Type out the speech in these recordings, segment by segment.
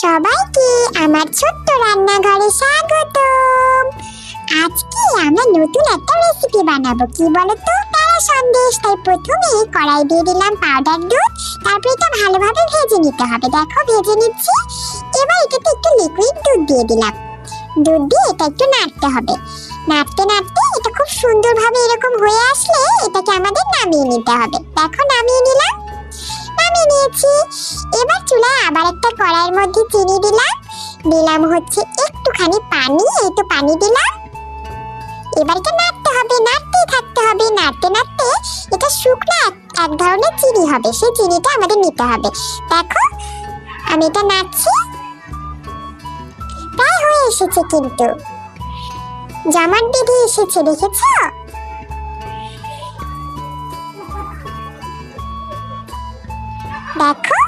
সবাইকে আমার ছোট্ট রান্নাঘরে স্বাগতম আজকে আমরা নতুন একটা রেসিপি বানাবো, কি বলতো? প্যারা সন্দেশ, তাই প্রথমে কড়াই দিয়ে দিলাম পাউডার দুধ, তারপর এটা ভালোভাবে ভেজে নিতে হবে। দেখো, ভেজে নিচ্ছি। এবার এটাতে একটু লিকুইড দুধ দিয়ে দিলাম। দুধ দিয়ে এটা একটু নাড়তে হবে। নাড়তে নাড়তে এটা খুব সুন্দরভাবে এরকম হয়ে আসলে এটাকে আমাদের নামিয়ে নিতে হবে। দেখো নিয়েছি এবার চুলায় আবার একটা কড়াইয়ের মধ্যে চিনি দিলাম। দিলাম হচ্ছে একটুখানি পানি এই তো পানি দিলাম। এবার এটা নাড়তে হবে নাড়তেই থাকতে হবে, নাড়তে নাড়তে এটা শুকনো এক- ধরনের চিনি হবে, সেই চিনিটা আমাদের নিতে হবে। দেখো, আমি এটা নাড়ছি। প্রায় হয়ে এসেছে কিন্তু। জামার বেঁধে এসেছে, দেখেছ? দেখো,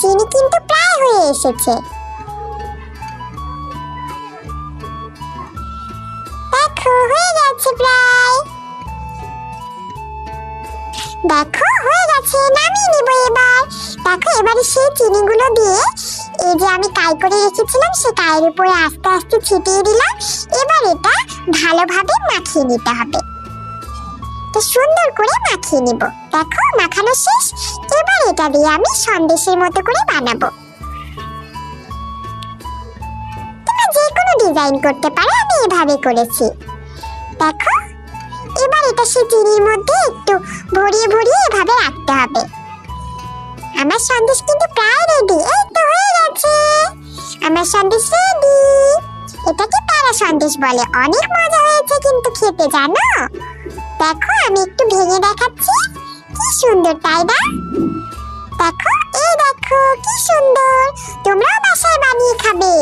চিনি কিন্তু প্রায় হয়ে এসেছে। দেখো, হয়ে গেছে প্রায়। দেখো, হয়ে গেছে, নামিয়ে নিব এবার। দেখো, এবারে সেই চিনিগুলো দিয়ে এই যে আমি কাই করে রেখেছিলাম, সে কায়ের উপরে আস্তে আস্তে ছিটিয়ে দিলাম। এবার এটা ভালোভাবে মাখিয়ে নিতে হবে। তো সুন্দর করে মাখিয়ে নিব। দেখো, মাখানো শেষ। এটা দিয়ে আমি সন্দেশের মতো করে বানাবো। তোমরা যে কোনো ডিজাইন করতে পারো, আমি এভাবে করেছি। দেখো, এবার এটা সেই চিনির মধ্যে একটু ভরিয়ে ভরিয়ে এভাবে রাখতে হবে। আমার সন্দেশ কিন্তু প্রায় রেডি এই তো হয়ে গেছে। আমার সন্দেশ রেডি এটাকে প্যারা সন্দেশ বলে। অনেক মজা হয়েছে কিন্তু খেতে, জানো? দেখো, আমি একটু ভেঙে দেখাচ্ছি। কি সুন্দর, তাই না? দেখো এই দেখো কি সুন্দর। তোমরাও বাসায় বানিয়ে খাবে।